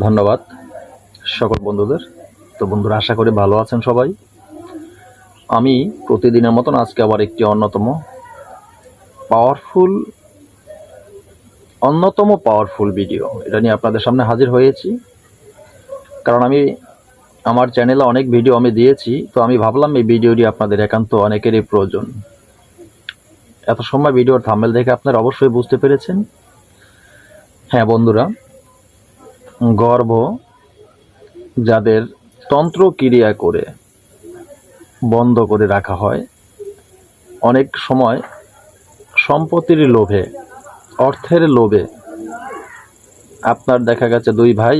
ধন্যবাদ সকল বন্ধুদের। তো বন্ধুরা, আশা করি ভালো আছেন সবাই। আমি প্রতিদিনের মতন আজকে আবার একটি অন্যতম পাওয়ারফুল অন্যতম পাওয়ারফুল ভিডিও এটা নিয়ে আপনাদের সামনে হাজির হয়েছি। কারণ আমি, আমার চ্যানেলে অনেক ভিডিও আমি দিয়েছি, তো আমি ভাবলাম এই ভিডিওটি আপনাদের একান্ত অনেকেরই প্রয়োজন। এত সময় ভিডিওর থাম্বেল দেখে আপনারা অবশ্যই বুঝতে পেরেছেন। হ্যাঁ বন্ধুরা গর্ভ যাদের তন্ত্র ক্রিয়া করে বন্ধ করে রাখা হয়, অনেক সময় সম্পত্তির লোভে, অর্থের লোভে। আপনার দেখা গেছে দুই ভাই,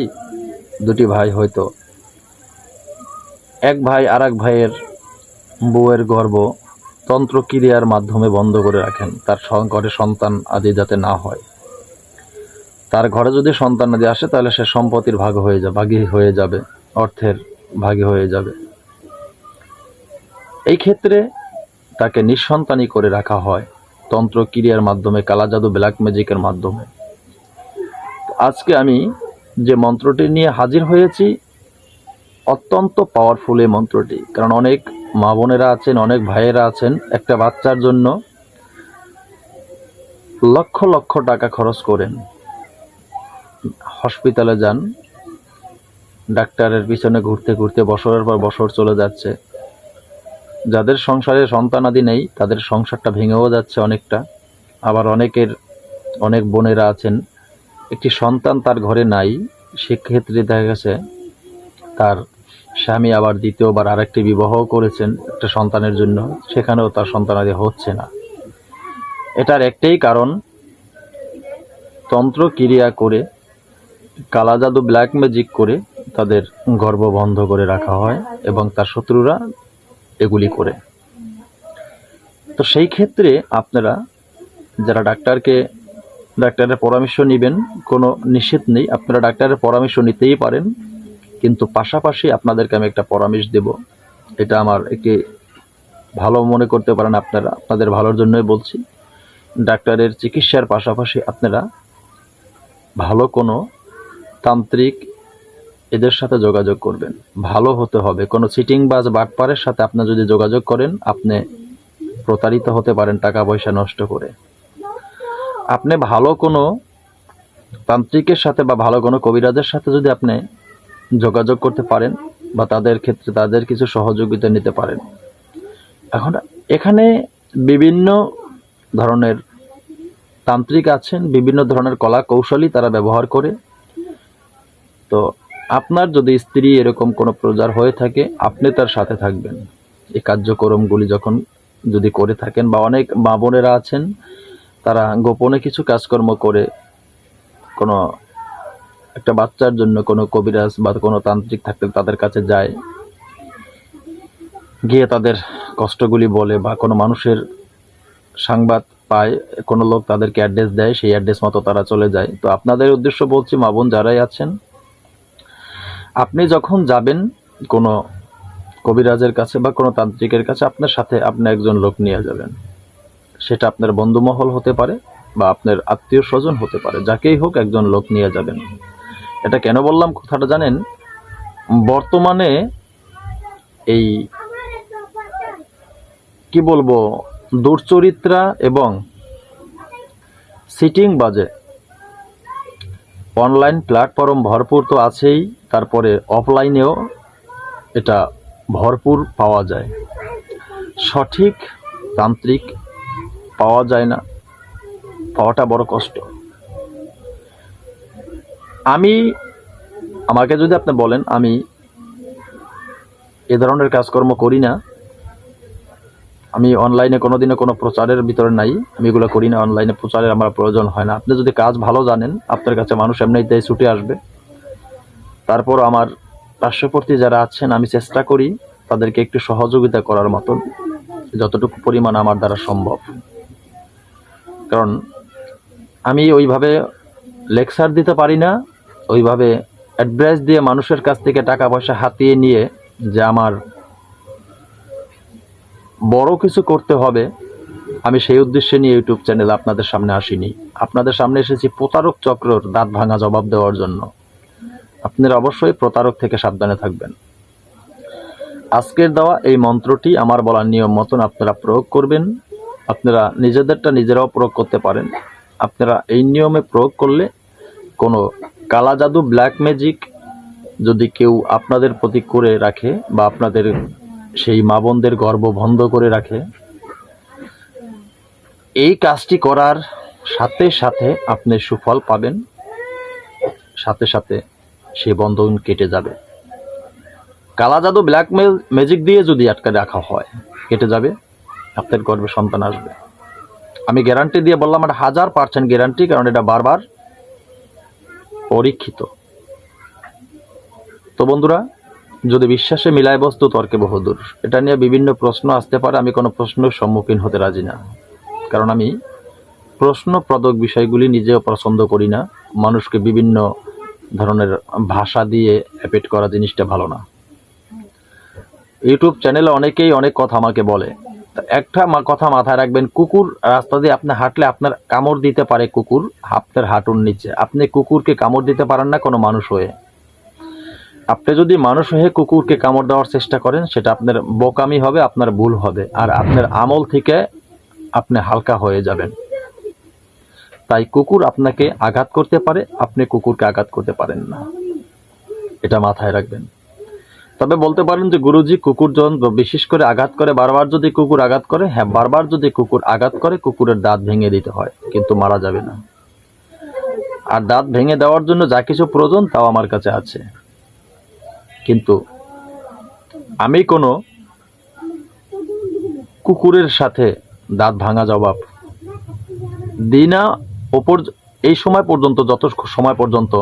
দুটি ভাই হয়তো। এক ভাই আর এক ভাইয়ের বউয়ের গর্ভ তন্ত্রক্রিয়ার মাধ্যমে বন্ধ করে রাখেন, তার ঘরে সন্তান আদি যাতে না হয়। তার ঘরে যদি সন্তান আদি আসে, তাহলে সে সম্পত্তির ভাগ হয়ে যাবে ভাগী হয়ে যাবে, অর্থের ভাগী হয়ে যাবে। এই ক্ষেত্রে তাকে নিঃসন্তানী করে রাখা হয় তন্ত্র ক্রিয়ার মাধ্যমে কালা জাদু ব্ল্যাক ম্যাজিকের মাধ্যমে। আজকে আমি যে মন্ত্রটি নিয়ে হাজির হয়েছি, অত্যন্ত পাওয়ারফুল এই মন্ত্রটি। কারণ অনেক মা বোনেরা আছেন, অনেক ভাইয়েরা আছেন, একটা বাচ্চার জন্য লক্ষ লক্ষ টাকা খরচ করেন। হসপিটালে যান। ডাক্তারের পিছনে ঘুরতে ঘুরতে বছরের পর বছর চলে যাচ্ছে। যাদের সংসারে সন্তানাদি নেই, তাদের সংসারটা ভেঙেও যাচ্ছে অনেকটা। আবার অনেকের, অনেক বোনেরা আছেন, একটি সন্তান তার ঘরে নাই, সেক্ষেত্রে দেখা গেছে তার স্বামী আবার দ্বিতীয়বার আরেকটি বিবাহ করেছেন একটা সন্তানের জন্য, সেখানেও তার সন্তানাদি হচ্ছে না। এটার একটাই কারণ তন্ত্র ক্রিয়া করে কালা জাদু ব্ল্যাক ম্যাজিক করে তাদের গর্ব বন্ধ করে রাখা হয় এবং তার শত্রুরা এগুলি করে। তো সেই ক্ষেত্রে আপনারা যারা ডাক্তারকে, ডাক্তারের পরামর্শ নেবেন, কোনো নিষেধ নেই, আপনারা ডাক্তারের পরামর্শ নিতেই পারেন, কিন্তু পাশাপাশি আপনাদেরকে আমি একটা পরামর্শ দেব। এটা আমার একটি ভালো মনে করতে পারেন আপনারা, আপনাদের ভালোর জন্যই বলছি। ডাক্তারের চিকিৎসার পাশাপাশি আপনারা ভালো কোনো তান্ত্রিক এদের সাথে যোগাযোগ করবেন। ভালো হতে হবে। কোনো চিটিং বাজ বাটপারের সাথে আপনি যদি যোগাযোগ করেন, আপনি প্রতারিত হতে পারেন টাকা পয়সা নষ্ট করে। আপনি ভালো কোনো তান্ত্রিকের সাথে বা ভালো কোনো কবিরাজের সাথে যদি আপনি যোগাযোগ করতে পারেন বা তাদের ক্ষেত্রে তাদের কিছু সহযোগিতা নিতে পারেন। এখন এখানে বিভিন্ন ধরনের তান্ত্রিক আছেন, বিভিন্ন ধরনের কলা কৌশলী তারা ব্যবহার করে। তো আপনার যদি স্ত্রী এরকম কোনো প্রজার হয়ে থাকে, আপনি তার সাথে থাকবেন। এই কার্যক্রমগুলি যখন যদি করে থাকেন বা অনেক মা বোনেরা আছেন, তারা গোপনে কিছু কাজকর্ম করে, কোনো একটা বাচ্চার জন্য কোনো কবিরাজ বা কোনো তান্ত্রিক থাকলে তাদের কাছে যায়, গিয়ে তাদের কষ্টগুলি বলে বা কোনো মানুষের সংবাদ পায়, কোনো লোক তাদেরকে অ্যাড্রেস দেয়, সেই অ্যাড্রেস মতো তারা চলে যায়। তো আপনাদের উদ্দেশ্য বলছি, মা বোন যারাই আছেন আপনি যখন যাবেন কোনো কবিরাজের কাছে বা কোনো তান্ত্রিকের কাছে, আপনার সাথে আপনি একজন লোক নিয়ে যাবেন। সেটা আপনার বন্ধুমহল হতে পারে বা আপনার আত্মীয় স্বজন হতে পারে, যাকেই হোক একজন লোক নিয়ে যাবেন। এটা কেন বললাম কথাটা জানেন? বর্তমানে এই কি বলব, দুর্চরিত্রা এবং সিটিং বাজে অনলাইন প্ল্যাটফর্ম ভরপুর তো আছেই, তারপরে অফলাইনেও এটা ভরপুর পাওয়া যায়। সঠিক তান্ত্রিক পাওয়া যায় না, পাওয়াটা বড় কষ্ট। আমি, আমাকে যদি আপনি বলেন, আমি এ ধরনের কাজকর্ম করি না আমি অনলাইনে কোনোদিনও কোনো প্রচারের ভিতরে নাই। আমি এগুলো করি না অনলাইনে প্রচারের আমার প্রয়োজন হয় না। আপনি যদি কাজ ভালো জানেন, আপনার কাছে মানুষ এমনিতেই ছুটে আসবে। তারপর আমার পার্শ্ববর্তী যারা আছেন, আমি চেষ্টা করি তাদেরকে একটু সহযোগিতা করার মতন, যতটুকু পরিমাণ আমার দ্বারা সম্ভব। কারণ আমি ওইভাবে লেকচার দিতে পারি না, ওইভাবে অ্যাডভাইস দিয়ে মানুষের কাছ থেকে টাকা পয়সা হাতিয়ে নিয়ে যে আমার বড় কিছু করতে হবে, আমি সেই উদ্দেশ্যে নিয়ে ইউটিউব চ্যানেল আপনাদের সামনে আসিনি। আপনাদের সামনে এসেছি প্রতারক চক্রর দাঁত ভাঙা জবাব দেওয়ার জন্য। আপনারা অবশ্যই প্রতারক থেকে সাবধানে থাকবেন। আজকের দেওয়া এই মন্ত্রটি আমার বলার নিয়ম মতন আপনারা প্রয়োগ করবেন। আপনারা নিজেদেরটা নিজেরাও প্রয়োগ করতে পারেন। আপনারা এই নিয়মে প্রয়োগ করলে কোনো কালা জাদু ব্ল্যাক ম্যাজিক যদি কেউ আপনাদের প্রতি করে রাখে বা আপনাদের সেই মা বোনদের গর্ব বন্ধ করে রাখে। এই কাজটি করার সাথে সাথে আপনি সুফল পাবেন। সাথে সাথে সে বন্ধন কেটে যাবে। কালা জাদু ব্ল্যাক ম্যাজিক দিয়ে যদি আটকে রাখা হয়, কেটে যাবে, আপনার গর্বে সন্তান আসবে। আমি গ্যারান্টি দিয়ে বললাম, এটা হাজার পার্সেন্ট গ্যারান্টি, কারণ এটা বারবার পরীক্ষিত। তো বন্ধুরা যদি বিশ্বাসে মিলায় বস্তু তর্কে বহুদূর? এটা নিয়ে বিভিন্ন প্রশ্ন আসতে পারে, আমি কোনো প্রশ্নের সম্মুখীন হতে রাজি না। কারণ আমি প্রশ্নপ্রদক বিষয়গুলি নিজেও পছন্দ করি না। মানুষকে বিভিন্ন ধরনের ভাষা দিয়ে অ্যাপেট করা জিনিসটা ভালো না। ইউটিউব চ্যানেলে অনেকেই অনেক কথা আমাকে বলে। একটা মা- কথা মাথায় রাখবেন, কুকুর রাস্তা দিয়ে আপনি হাঁটলে আপনার কামড় দিতে পারে কুকুর আপনার হাঁটুর নিচে। আপনি কুকুরকে কামড় দিতে পারেন না কোনো মানুষ হয়ে। আপনি যদি মানুষ হয়ে কুকুরকে কামড় দেওয়ার চেষ্টা করেন, সেটা আপনার বোকামি হবে, আপনার ভুল হবে, আর আপনার আমল থেকে আপনি হালকা হয়ে যাবেন। তাই কুকুর আপনাকে আঘাত করতে পারে, আপনি কুকুরকে আঘাত করতে পারেন না। এটা মাথায় রাখবেন। তবে বলতে পারেন যে গুরুজি, কুকুর যখন বিশেষ করে আঘাত করে, বারবার যদি কুকুর আঘাত করে হ্যাঁ বারবার যদি কুকুর আঘাত করে, কুকুরের দাঁত ভেঙে দিতে হয়, কিন্তু মারা যাবে না। আর দাঁত ভেঙে দেওয়ার জন্য যা কিছু প্রয়োজন, তাও আমার কাছে আছে। কিন্তু আমি কোনো কুকুরের সাথে দাঁত ভাঙা জবাব দিই না। ওপর এই সময় পর্যন্ত যত সময় পর্যন্ত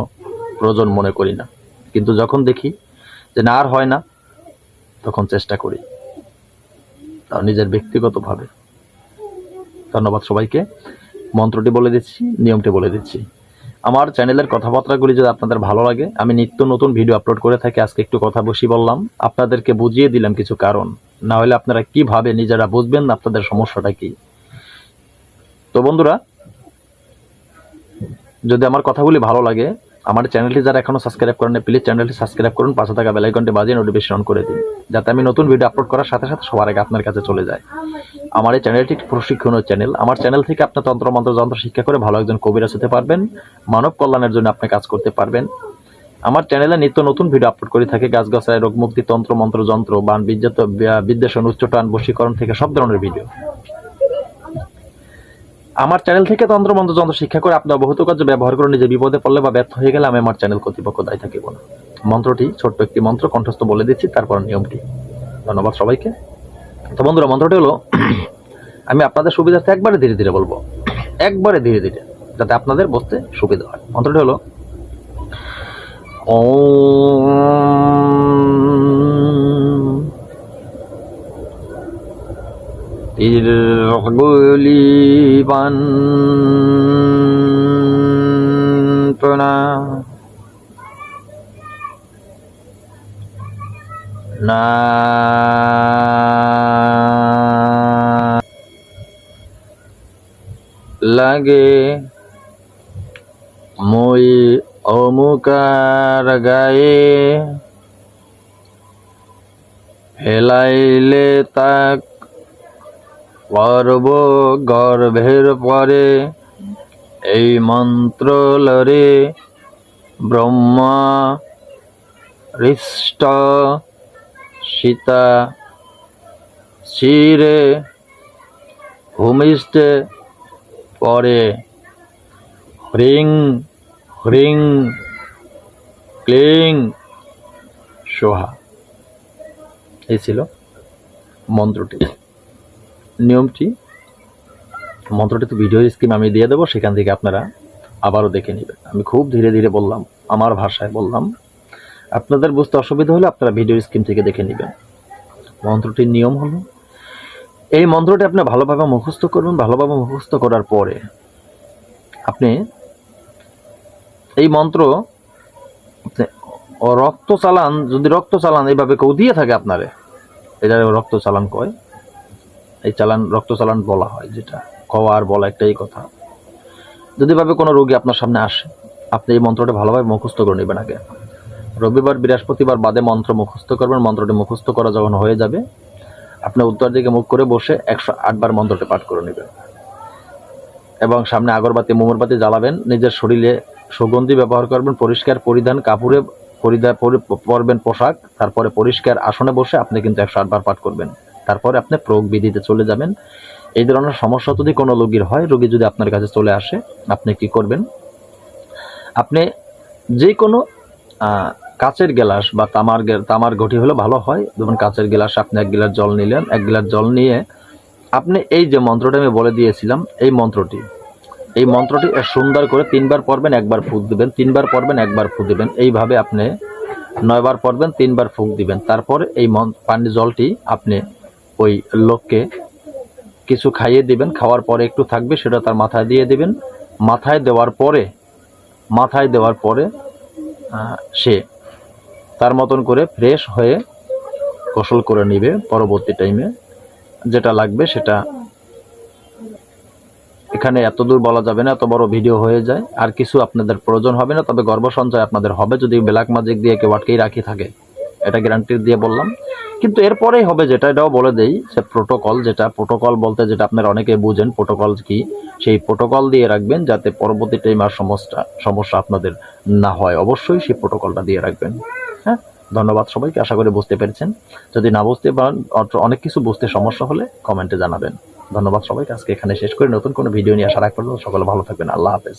প্রয়োজন মনে করি না। কিন্তু যখন দেখি যে না, আর হয় না, তখন চেষ্টা করি। তাও নিজের ব্যক্তিগতভাবে। ধন্যবাদ সবাইকে। মন্ত্রটি বলে দিচ্ছি, নিয়মটি বলে দিচ্ছি। আমার চ্যানেলের কথাবার্তাগুলি যদি আপনাদের ভালো লাগে, আমি নিত্য নতুন ভিডিও আপলোড করে থাকি, আজকে একটু কথা বসি বললাম। আপনাদেরকে বুঝিয়ে দিলাম কিছু কারণ। না হলে আপনারা কীভাবে নিজেরা বুঝবেন আপনাদের সমস্যাটা কি? তো বন্ধুরা, যদি আমার কথাগুলি ভালো লাগে আমার চ্যানেলটি যারা এখনও সাবস্ক্রাইব করেন প্লিজ চ্যানেলটি সাবস্ক্রাইব করুন, পাশে থাকা বেল আইকনটি বাজিয়ে নোটিফিকেশন অন করে দিন, যাতে আমি নতুন ভিডিও আপলোড করার সাথে সাথে সবার আগে আপনার কাছে চলে যায়। আমার এই চ্যানেলটি একটি প্রশিক্ষণের চ্যানেল আমার চ্যানেল থেকে আপনার তন্ত্র মন্ত্র যন্ত্র শিক্ষা করে ভালো একজন কবিরাজ হতে পারবেন, মানব কল্যাণের জন্য আপনি কাজ করতে পারবেন। আমার চ্যানেলে নিত্য নতুন ভিডিও আপলোড করে থাকে গাছ গাছায় রোগ মুক্তি তন্ত্র মন্ত্র যন্ত্র, বান বিদ্যাত বিদ্বেষণ উচ্চটান বশীকরণ থেকে সব ধরনের ভিডিও আমার চ্যানেল থেকে তন্ত্র মন্ত্র যন্ত্র শিক্ষা করে আপনি অবহিত কার্য ব্যবহার করে নিজে বিপদে পড়লে বা ব্যর্থ হয়ে গেলে আমি আমার চ্যানেল কর্তৃপক্ষ দায়ী থাকিব না। মন্ত্রটি ছোট্ট একটি মন্ত্র, কণ্ঠস্থ বলে দিচ্ছি, তারপর নিয়মটি। ধন্যবাদ সবাইকে। তো বন্ধুরা, মন্ত্রটি হলো, আমি আপনাদের সুবিধার্থে একবারে ধীরে ধীরে বলব। একবারে ধীরে ধীরে, যাতে আপনাদের বসতে সুবিধা হয়। মন্ত্রটি হলো, ওম তীরগুলি বান্তনা না। লাগে মই অমুকার গায়ে ফেলাইলে তাক পর্ব গর্ভের পরে। এই মন্ত্র লরে ব্রহ্মা, হৃষ্ট, সীতা, শিরে ভূমিষ্ঠে পরে। হ্রিং হ্রিং, ক্লিং, সোহা। এই ছিল মন্ত্রটি। নিয়মটি। মন্ত্রটি তো ভিডিও স্ক্রিন আমি দিয়ে দেবো, সেখান থেকে আপনারা আবারও দেখে নেবেন। আমি খুব ধীরে ধীরে বললাম, আমার ভাষায় বললাম। আপনাদের বুঝতে অসুবিধা হলে আপনারা ভিডিও স্ক্রিন থেকে দেখে নেবেন। মন্ত্রটির নিয়ম হলো, এই মন্ত্রটি আপনি ভালোভাবে মুখস্থ করবেন, ভালোভাবে মুখস্থ করার পরে আপনি এই মন্ত্র রক্ত চালান যদি রক্ত চালান এইভাবে কেউ দিয়ে থাকে আপনারে, এটা রক্ত চালান কয়? এই চালান, রক্ত চালান বলা হয় যেটা। কওয়া আর বলা একটাই কথা। যদি ভাবে কোনো রোগী আপনার সামনে আসে, আপনি এই মন্ত্রটা ভালোভাবে মুখস্থ করে নেবেন আগে। রবিবার, বৃহস্পতিবার বাদে মন্ত্র মুখস্থ করবেন। মন্ত্রটি মুখস্থ করা যখন হয়ে যাবে, আপনি উত্তর দিকে মুখ করে বসে একশো আটবার মন্ত্রটি পাঠ করে নেবেন। এবং সামনে আগরবাতি মোমরবাতি জ্বালাবেন, নিজের শরীরে সুগন্ধি ব্যবহার করবেন, পরিষ্কার পরিধান, কাপড়ে পরিধান পরি- পরবেন পোশাক, তারপরে পরিষ্কার আসনে বসে আপনি কিন্তু একশো আটবার পাঠ করবেন। তারপরে আপনি প্রয়োগ বিধিতে চলে যাবেন। এই ধরনের সমস্যা যদি কোনো রোগীর হয়, রোগী যদি আপনার কাছে চলে আসে, আপনি কি করবেন? আপনি যে কোনো কাচের গ্লাস বা তামার তামার ঘটি হলে ভালো হয়। যেমন কাচের গ্লাস, আপনি এক গ্লাস জল নিলেন, এক গ্লাস জল নিয়ে আপনি এই যে মন্ত্রটা আমি বলে দিয়েছিলাম, এই মন্ত্রটি এই মন্ত্রটি সুন্দর করে তিনবার পড়বেন, একবার ফুক দিবেন, তিনবার পড়বেন, একবার ফুক দিবেন। এইভাবে আপনি নয়বার পড়বেন, তিনবার ফুক দিবেন। তারপর এই পানি জলটি আপনি ওই লোককে কিছু খাইয়ে দিবেন, খাওয়ার পরে একটু থাকবে, সেটা তার মাথায় দিয়ে দিবেন। মাথায় দেওয়ার পরে, মাথায় দেওয়ার পরে সে তার মতন করে ফ্রেশ হয়ে গোসল করে নিবে পরবর্তী টাইমে। যেটা লাগবে সেটা এখানে এত দূর বলা যাবে না, এত বড় ভিডিও হয়ে যায়। আর কিছু আপনাদের প্রয়োজন হবে না, তবে গর্ভ সঞ্চয় আপনাদের হবে। যদি ব্ল্যাক ম্যাজিক দিয়ে কেউ আটকেই রাখি থাকে। এটা গ্যারান্টি দিয়ে বললাম। কিন্তু এরপরেই হবে যেটা, এটাও বলে দেই যে প্রোটোকল যেটা প্রোটোকল বলতে যেটা আপনারা অনেকে বুঝেন প্রোটোকল কি? সেই প্রোটোকল দিয়ে রাখবেন যাতে পরবর্তী টাইম আর সমস্যা সমস্যা আপনাদের না হয়। অবশ্যই সেই প্রোটোকলটা দিয়ে রাখবেন। হ্যাঁ? ধন্যবাদ সবাইকে, আশা করি বুঝতে পেরেছেন। যদি না বুঝতে পারেন অনেক কিছু বুঝতে সমস্যা হলে কমেন্টে জানাবেন। ধন্যবাদ সবাইকে, আজকে এখানে শেষ করে। নতুন কোনো ভিডিও নিয়ে আগ পর্যন্ত সকলে ভালো থাকবেন। আল্লাহ হাফেজ।